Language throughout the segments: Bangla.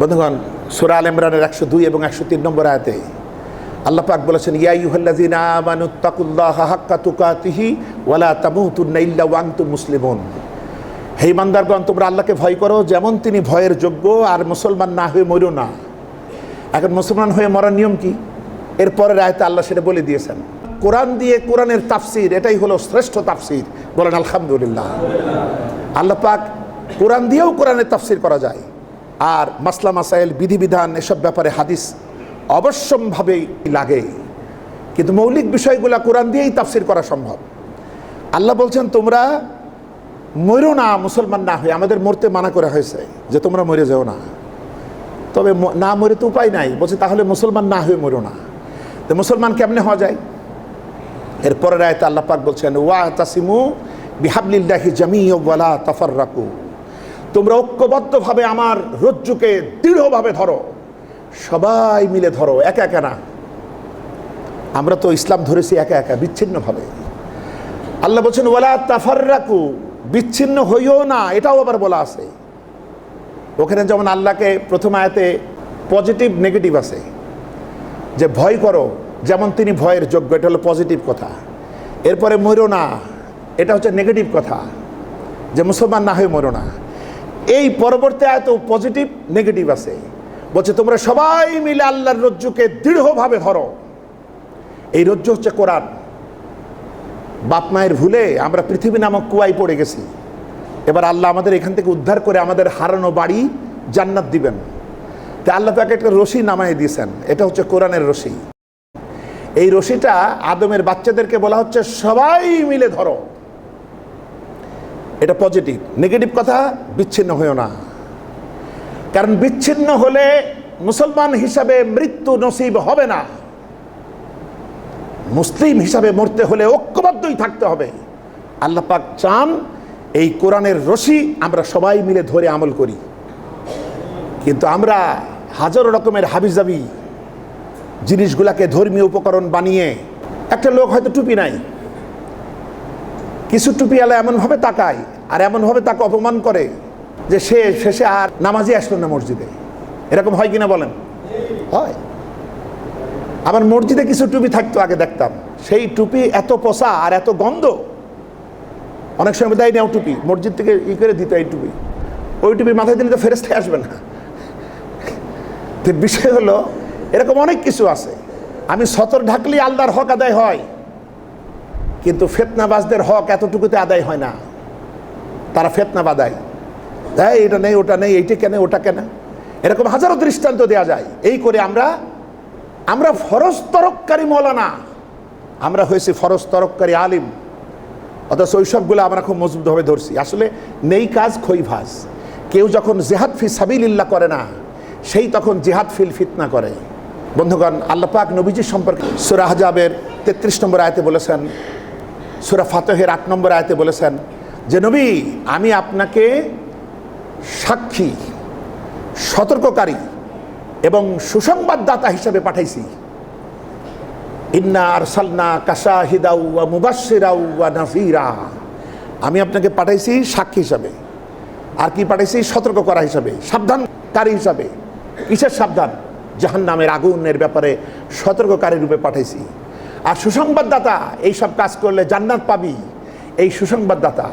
বন্ধুগণ, সুরা আল ইমরানের একশো দুই এবং একশো তিন নম্বর আয়াতে আল্লাহ পাক বলেছেন ইয়াইহল্লাযিনা আমানুত্তাকুল্লাহ হাক্কা হে ইমানদারগণ, তোমরা আল্লাহকে ভয় করো, যেমন তিনি ভয়ের যোগ্য, আর মুসলমান না হয়ে মরো না। এখন মুসলমান হয়ে মরার নিয়ম কি? এরপরের আয়তে আল্লাহ সেটা বলে দিয়েছেন, কোরআন দিয়ে কোরআনের তাফসির, এটাই হলো শ্রেষ্ঠ তাফসির। বলেন, আলহামদুলিল্লাহ। আল্লাহ পাক কোরআন দিয়েও কোরআনের তাফসির করা যায়। আর মাসলা মাসাইল, বিধিবিধান এসব ব্যাপারে হাদিস অবশ্যমভাবেই লাগে। কিন্তু মৌলিক বিষয়গুলা কোরআন দিয়েই তাফসির করা সম্ভব। আল্লাহ বলছেন, তোমরা মরো না, মুসলমান না হয়ে। আমাদের মরতে মানা করা হয়েছে যে তোমরা মরে যাও না। তবে না মরে তো উপায় নাই। বলছে, তাহলে মুসলমান না হয়ে মরো না। তো মুসলমান কেমনে হওয়া যায়? এরপরের আয়তে আল্লাহ বলছেন, ওয়া তাসিমু বিহাবলিল্লাহি জামিউ ওয়ালা তাফাররাকু। তোমরা ঐক্যবদ্ধভাবে আমার রজ্জুকে দৃঢ়ভাবে ধরো। সবাই মিলে ধরো, একা একা না। আমরা তো ইসলাম ধরেছি একা একা, বিচ্ছিন্নভাবে। আল্লাহ বলছেন, ওয়ালা তাফাররাকু, বিচ্ছিন্ন হইও না। এটাও আবার বলা আছে। ওখানে যেমন আল্লাহকে প্রথম আয়াতে পজিটিভ, নেগেটিভ আছে। যে ভয় করো, যেমন তিনি ভয়ের যোগ্য, এটা হলো পজিটিভ কথা। এরপরে মরো না, এটা হচ্ছে নেগেটিভ কথা। যে মুসলমান না হয়ে মরো না। এই পরবর্তী আয়ত পজিটিভ নেগেটিভ আছে। বলছে, তোমরা সবাই মিলে আল্লাহর রজ্জুকে দৃঢ়ভাবে ধরো। এই রজ্জু হচ্ছে কোরআন। বাপ মায়ের ভুলে আমরা পৃথিবী নামক কুয়ায় পড়ে গেছি। এবার আল্লাহ আমাদের এখান থেকে উদ্ধার করে আমাদের হারানো বাড়ি জান্নাত দিবেন। তা আল্লাহ তাকে একটা রশি নামায় দিয়েছেন। এটা হচ্ছে কোরআনের রশি। এই রশিটা আদমের বাচ্চাদেরকে বলা হচ্ছে, সবাই মিলে ধরো। এটা পজিটিভ নেগেটিভ কথা বিচ্ছিন্ন হয়েও না। কারণ বিচ্ছিন্ন হলে মুসলমান হিসাবে মৃত্যু নসিব হবে না। মুসলিম হিসাবে মরতে হলে ঐক্যবদ্ধই থাকতে হবে। আল্লাহ পাক চান এই কোরআনের রশি আমরা সবাই মিলে ধরে আমল করি। কিন্তু আমরা হাজারো রকমের হাবিজাবি জিনিসগুলাকে ধর্মীয় উপকরণ বানিয়ে একটা লোক হয়তো টুপি নাই। কিছু টুপি আলা এমনভাবে তাকায় আর এমনভাবে তাকে অপমান করে যে সে শেষে আর নামাজই আসলো না মসজিদে। এরকম হয় কিনা বলেন? হয়। আমার মসজিদে কিছু টুপি থাকতো, আগে দেখতাম। সেই টুপি এত পচা আর এত গন্ধ। অনেক সময় দেয় নেও টুপি, মসজিদ থেকে ই করে দিত এই টুপি। ওই টুপি মাথায় দিলে তো ফেরেস্তায় আসবে না। তো বিষয় হলো, এরকম অনেক কিছু আছে। আমি সতর ঢাকলেই আল্লাহর হক আদায় হয়। কিন্তু ফেতনাবাজদের হক এতটুকুতে আদায় হয় না। তারা ফেতনা বাদায় হ্যাঁ এটা নেই, ওটা নেই, এইটা কেন, ওটা কেন। এরকম হাজারো দৃষ্টান্ত দেওয়া যায়। এই করে আমরা আমরা ফরজ তরককারী মৌলানা। আমরা হয়েছি ফরজ তরককারী আলিম। অথচ ওইসবগুলো আমরা খুব মজবুতভাবে ধরছি। আসলে নেই কাজ, খই ভাস কেউ যখন জেহাদ ফি সাবিলিল্লাহ করে না, সেই তখন জেহাদ ফিল ফিতনা করে। বন্ধুগণ, আল্লাহ পাক নবীজির সম্পর্কে সুরা হাজাবের তেত্রিশ নম্বর আয়তে বলেছেন সুরা ফাতহের আট নম্বর আয়তে বলেছেন যে, নবী, আমি আপনাকে সাক্ষী, সতর্ককারী এবং সুসংবাদদাতা হিসেবে পাঠাইছি। ইন্না আরসালনা কাসা হিদাউ ওয়া মুবাশশিরাউ ওয়া নাযীরা আমি আপনাকে পাঠাইছি সাক্ষী হিসাবে। আর কি পাঠাইছি? সতর্ক করা হিসাবে, সাবধানকারী হিসাবে। কিসের সাবধান? জাহান্নামের আগুনের ব্যাপারে সতর্ককারী রূপে পাঠাইছি। আর সুসংবাদদাতা এই সব কাজ করলে জান্নাত পাবি। এই সুসংবাদদাতা,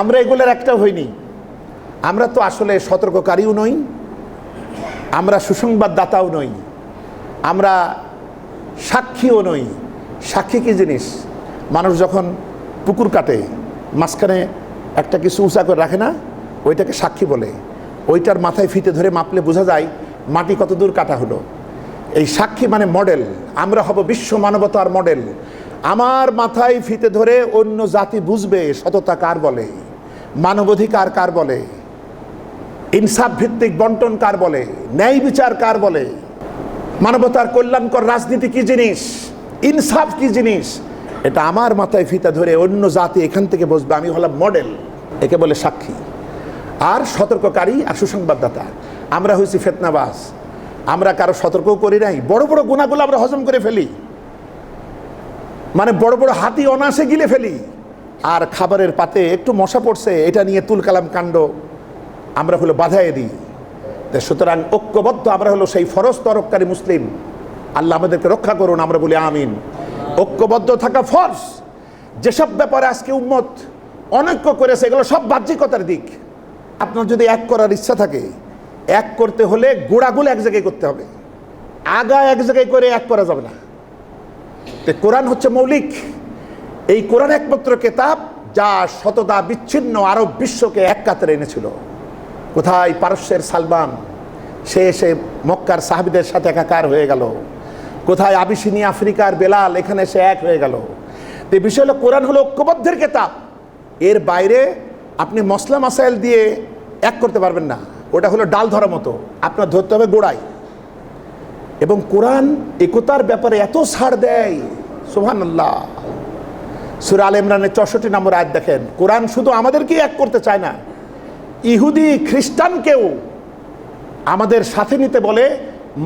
আমরা এগুলোর একটাও হইনি। আমরা তো আসলে সতর্ককারীও নই, আমরা সুসংবাদদাতাও নই, আমরা সাক্ষীও নই। সাক্ষী কী জিনিস? মানুষ যখন পুকুর কাটে, মাঝখানে একটা কিছু উঁচা করে রাখে না, ওইটাকে সাক্ষী বলে। ওইটার মাথায় ফিতে ধরে মাপলে বোঝা যায়, মাটি কত দূর কাটা হলো। এই সাক্ষী মানে মডেল আমরা হব বিশ্ব মানবতার মডেল আমার মাথায় ফিতে ধরে অন্য জাতি বুঝবে সততা কার বলে মানবাধিকার কার বলে, ইনসাফ ভিত্তিক বন্টন কার বলে, ন্যায় বিচার কার বলে, মানবতার কল্যাণকর রাজনীতি কি জিনিস, ইনসাফ কি জিনিস, এটা আমার মাথায় ফিতা ধরে অন্য জাতি এখান থেকে বসবে আমি হলাম মডেল একে বলে সাক্ষী। আর সতর্ককারী আর সুসংবাদদাতা। আমরা হয়েছি ফেতনাবাজ। আমরা কারও সতর্কও করি নাই। বড় বড় গুণাগুলো আমরা হজম করে ফেলি। মানে বড় বড় হাতি অনাসে গিলে ফেলি। আর খাবারের পাতে একটু মশা পড়ছে, এটা নিয়ে তুলকালাম কাণ্ড আমরা হলো বাধায় দিই। সুতরাং ঐক্যবদ্ধ আমরা হলো সেই ফরজ তরফকারী মুসলিম। আল্লাহ আমাদেরকে রক্ষা করুন, আমরা বলি আমিন। ঐক্যবদ্ধ থাকা ফরজ। যেসব ব্যাপারে আজকে উম্মত অনৈক্য করেছে, এগুলো সব বাহ্যিকতার দিক। আপনার যদি এক করার ইচ্ছা থাকে এক করতে হলে গোড়াগুলো এক জায়গায় করতে হবে। আগা এক জায়গায় করে এক করা যাবে না। তো কোরআন হচ্ছে মৌলিক। এই কোরআন একমাত্র কেতাব যা শতদা বিচ্ছিন্ন আরব বিশ্বকে এক কাতারে এনেছিল। কোথায় পারস্যের সালমান? সে এসে মক্কার সাহাবিদের সাথে একাকার হয়ে গেল। কোথায় আবিসিনী আফ্রিকার বেলাল? এখানে সে এক হয়ে গেল। তো বিষয় হলো, কোরআন হলো ঐক্যবদ্ধের কেতাব। এর বাইরে আপনি মসলা মাসাইল দিয়ে এক করতে পারবেন না। ওটা হলো ডাল ধরা মতো। আপনার ধরতে হবে গোড়ায়। এবং কোরআন একতার ব্যাপারে এত ছাড় দেয় সুহান আল্লাহ সুরা আল ইমরানের চৌষট্টি নম্বর আয়াত দেখেন, কোরআন শুধু আমাদেরকেই এক করতে চায় না, ইহুদি খ্রিস্টানকেও আমাদের সাথে নিতে বলে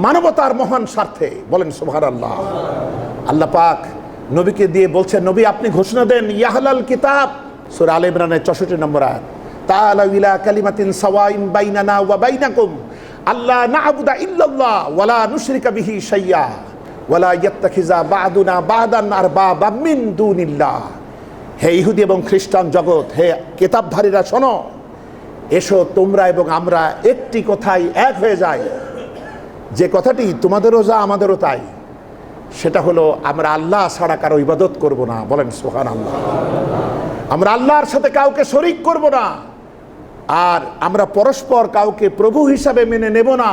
মানবতার মহান স্বার্থে, বলেন সুহান আল্লাহ আল্লাহ পাক নবীকে দিয়ে বলছেন, নবী আপনি ঘোষণা দেন, ইয়াহলাল কিতাব, সুরা আল ইমরানের চৌষট্টি নম্বর আয়াত। ওয়া বাইনাকুম আল্লাহ ওয়ালা ওয়ালা হে ইহুদি এবং খ্রিস্টান জগৎ, হে কিতাবধারীরা শোনো, এসো তোমরা এবং আমরা একটি কথাই এক হয়ে যাই। যে কথাটি তোমাদেরও যা, আমাদেরও তাই। সেটা হলো, আমরা আল্লাহ ছাড়া কারও ইবাদত করব না। বলেন সোহান আল্লাহ আমরা আল্লাহর সাথে কাউকে শরিক করব না। আর আমরা পরস্পর কাউকে প্রভু হিসাবে মেনে নেব না।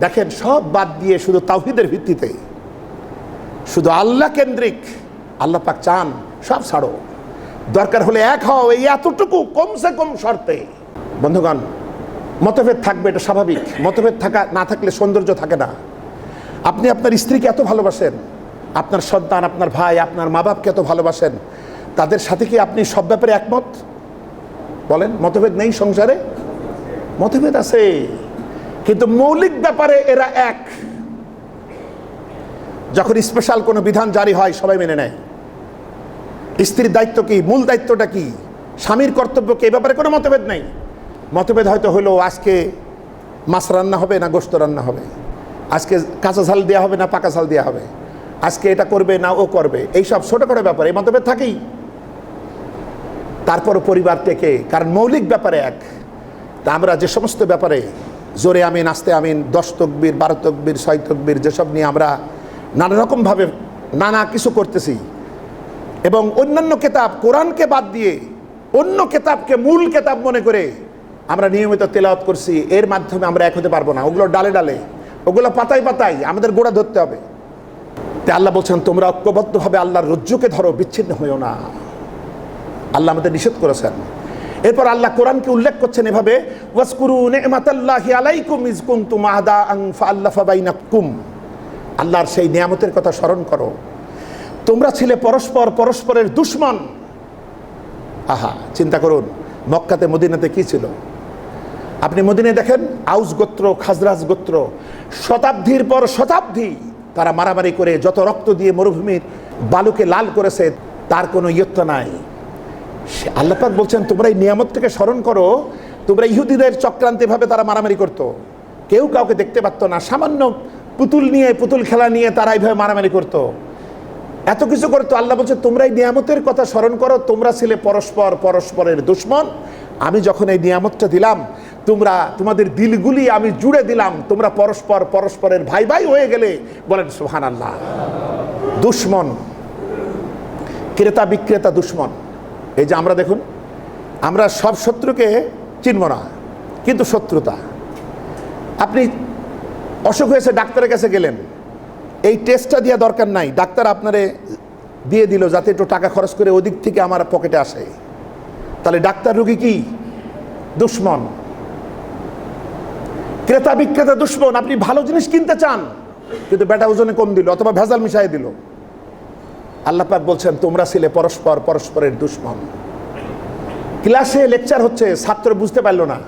দেখেন, সব বাদ দিয়ে শুধু তাওহিদের ভিত্তিতে। শুধু আল্লাহ কেন্দ্রিক, আল্লাহ পাক চান, সব ছাড়ো। দরকার হলে এক হও, এই এতটুকু কমসে কম শর্তে। বন্ধুগণ, মতভেদ থাকবে, এটা স্বাভাবিক। মতভেদ থাকা, না থাকলে সৌন্দর্য থাকে না। আপনি আপনার স্ত্রীকে এত ভালোবাসেন, আপনার সন্তান, আপনার ভাই, আপনার মা বাপকে এত ভালোবাসেন, তাদের সাথে কি আপনি সব ব্যাপারে একমত? বলেন, মতভেদ নেই সংসারে? মতভেদ আছে। কিন্তু মৌলিক ব্যাপারে এরা এক। যখন স্পেশাল কোনো বিধান জারি হয়, সবাই মেনে নেয়। স্ত্রীর দায়িত্ব কি? মূল দায়িত্বটা কি? স্বামীর কর্তব্য কি? এই ব্যাপারে কোনো মতভেদ নেই। মতভেদ হয়তো হলো, আজকে মাছ রান্না হবে না গোস্ত রান্না হবে। আজকে কাঁচা ঝাল দেওয়া হবে না পাকা ঝাল দেওয়া হবে। আজকে এটা করবে না ও করবে। এইসব ছোটোখাটো ব্যাপার, এই মতভেদ থাকেই। তারপর পরিবার থেকে, কারণ মৌলিক ব্যাপারে এক। তা আমরা যে সমস্ত ব্যাপারে, জোরে আমিন, আস্তে আমিন, দশ তকবির, বারো তকবির, ছয় তকবির, যেসব নিয়ে আমরা নানা রকমভাবে নানা কিছু করতেছি, এবং অন্যান্য কেতাব কোরআনকে বাদ দিয়ে অন্য কেতাবকে মূল কেতাব মনে করে আমরা নিয়মিত তেলাওয়াত করছি, এর মাধ্যমে আমরা এক হতে পারব না। ওগুলো ডালে ডালে, ওগুলো পাতায় পাতায় আমাদের গোড়া ধরতে হবে। তাই আল্লাহ বলছেন, তোমরা ঐক্যবদ্ধভাবে আল্লাহর রজ্জুকে ধরো, বিচ্ছিন্ন হইও না। আল্লাহ আমাদের নিষেধ করেছেন। এরপর আল্লাহ কোরআনকে উল্লেখ করছেন এভাবে ওয়াসকুরু নি'মাতাল্লাহি আলাইকুম ইজ কুনতুম আদাআন ফাআল্লাফা বাইনাকুম। আল্লাহর সেই নিয়ামতের কথা স্মরণ করো। তোমরা ছিলে পরস্পর পরস্পরের দুশ্মন। আহা, চিন্তা করুন, মক্কাতে, মদিনাতে কি ছিল? আপনি মদিনে দেখেন, আউস গোত্র, খাজরাজ গোত্র, শতাব্দীর পর শতাব্দী, তারা মারামারি করে, যত রক্ত দিয়ে মরুভূমির বালুকে লাল করেছে, তার কোনো ইয়ত্ত নাই। আল্লাপাক বলছেন, তোমরা এই নিয়ামতটাকে স্মরণ করো, তোমরা ইহুদিদের চক্রান্তে ভাবে তারা মারামারি করতো। কেউ কাউকে দেখতে পারতো না। সামান্য পুতুল নিয়ে, পুতুল খেলা নিয়ে তারা এইভাবে মারামারি করতো। এত কিছু করতো। আল্লাহ বলছে, তোমরা এই নিয়ামতের কথা স্মরণ করো, তোমরা ছিলে পরস্পর পরস্পরের দুশ্মন। আমি যখন এই নিয়ামতটা দিলাম, তোমরা, তোমাদের দিলগুলি আমি জুড়ে দিলাম। তোমরা পরস্পর পরস্পরের ভাই ভাই হয়ে গেলে। বলেন সুহান আল্লাহ দুশ্মন। ক্রেতা বিক্রেতা দুশ্মন। এই যে আমরা দেখুন, আমরা সব শত্রুকে চিনব না, কিন্তু শত্রুতা। আপনি অসুখ হয়েছে, ডাক্তারের কাছে গেলেন, এই টেস্টটা দেওয়া দরকার নাই, ডাক্তার আপনারে দিয়ে দিল যাতে একটু টাকা খরচ করে ওদিক থেকে আমার পকেটে আসে। তাহলে ডাক্তার রুগী কি? দুশ্মন। ক্রেতা বিক্রেতা দুশ্মন, আপনি ভালো জিনিস কিনতে চান, কিন্তু বেটা ওজনে কম দিল, অথবা ভেজাল মিশাই দিল। আল্লাহ পাক বলছেন, তোমরা ছিলে পরস্পর, পরস্পরের দুশ্মন। ক্লাসে লেকচার হচ্ছে, ছাত্র বুঝতে পারল না।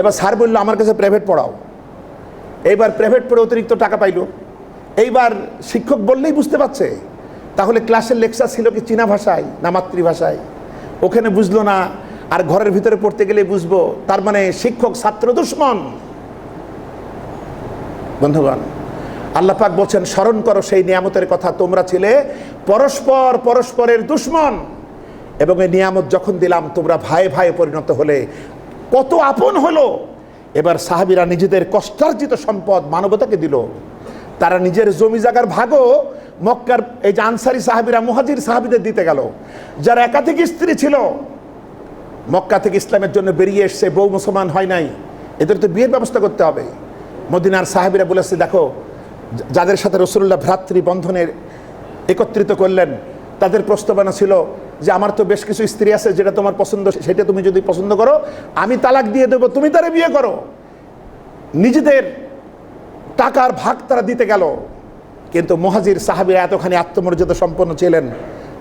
এবার স্যার বলল, আমার কাছে প্রাইভেট পড়াও। এইবার প্রাইভেট পড়ে অতিরিক্ত টাকা পাইলো। এইবার শিক্ষক বললেই বুঝতে পারছে, তাহলে ক্লাসের লেকচার ছিল কি চীনা ভাষায় না মাতৃভাষায়? ওখানে বুঝলো না, আর ঘরের ভিতরে পড়তে গেলে বুঝব, তার মানে শিক্ষক, ছাত্র দুশ্মন। বন্ধুগণ, আল্লাহ পাক বলছেন, স্মরণ করো সেই নিয়ামতের কথা, তোমরা ছিলে পরস্পর পরস্পরের দুশ্মন। এবং এই নিয়ামত যখন দিলাম, তোমরা ভাই ভাই পরিণত হলে। কত আপন হলো। এবার সাহাবিরা নিজেদের কষ্টার্জিত সম্পদ মানবতাকে দিল। তারা নিজের জমি জায়গার ভাগও মক্কার এই যে আনসারি সাহাবিরা, মুহাজির সাহাবিদের দিতে গেল। যার একাধিক স্ত্রী ছিল, মক্কা থেকে ইসলামের জন্য বেরিয়ে এসছে, বউ মুসলমান হয় নাই। এদের তো বিয়ের ব্যবস্থা করতে হবে। মদিনার সাহেবেরা বলেছে, দেখো যাদের সাথে রসুল্লাহ ভ্রাতৃ বন্ধনের একত্রিত করলেন। তাদের প্রস্তাবনা ছিল যে, আমার তো বেশ কিছু স্ত্রী আছে যেটা তোমার পছন্দ, সেটা তুমি যদি পছন্দ করো, আমি তালাক দিয়ে দেবো, তুমি তারে বিয়ে করো। নিজেদের টাকার ভাগ তারা দিতে গেল। কিন্তু মহাজির সাহাবিরা এতখানি আত্মমর্যাদা সম্পন্ন ছিলেন।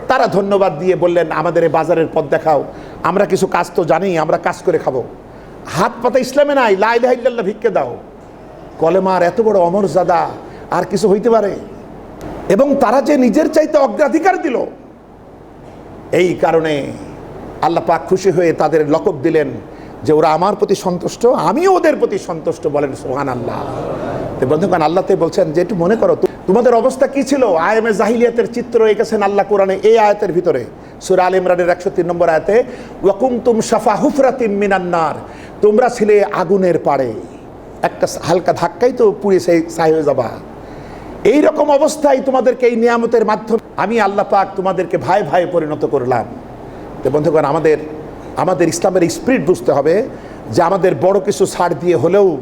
তারা ধন্যবাদ দিয়ে বললেন, আমাদের এই বাজারের পথ দেখাও। আমরা কিছু কাজ তো জানি, আমরা কাজ করে খাব। হাত পাতা ইসলামে নাই লাই লাইল্লাহ ভিক্ষে দাও। কলেমার এত বড় অমর্যাদা আর কিছু হইতে পারে? এবং তারা যে নিজের চাইতে অগ্রাধিকার দিল, এই কারণে আল্লাহ পাক খুশি হয়ে তাদের লকব দিলেন যে ওরা আমার প্রতি সন্তুষ্ট, আমিও ওদের প্রতি সন্তুষ্ট বলেন সোহান আল্লাহ বন্ধুগণ, আল্লাহতে বলছেন যে, একটু মনে করো তোমাদের অবস্থা কি ছিল? আয়মে জাহিলিয়াতের চিত্র এঁকেছেন আল্লাহ কোরআনে এই আয়াতের ভিতরে। সুরা আল ইমরানের একশো তিন নম্বর আয়াতে ওয়াকুম তুম সাফা হুফরাতিম মিনান্নার তোমরা ছিলে আগুনের পাড়ে। একটা হালকা ধাক্কাই তো পুড়ে সেই ছাই হয়ে যাবা। এই রকম অবস্থায় তোমাদেরকে এই নিয়ামতের মাধ্যমে আমি আল্লাহ পাক তোমাদেরকে ভাই ভাই পরিণত করলাম। তো বন্ধুগণ, আমাদের আমাদের ইসলামের স্পিরিট বুঝতে হবে যে আমাদের বড় কিছু ছাড় দিয়ে হলেও,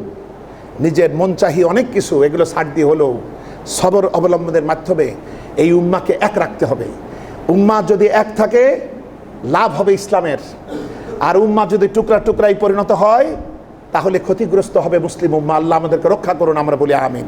নিজের মন চাহি অনেক কিছু, এগুলো ছাড় দিয়ে হলেও সবর অবলম্বনের মাধ্যমে এই উম্মাকে এক রাখতে হবে। উম্মা যদি এক থাকে, লাভ হবে ইসলামের। আর উম্মা যদি টুকরা টুকরাই পরিণত হয়, তাহলে ক্ষতিগ্রস্ত হবে মুসলিম উম্মা। আল্লাহ আমাদেরকে রক্ষা করুন, আমরা বলি আমিন।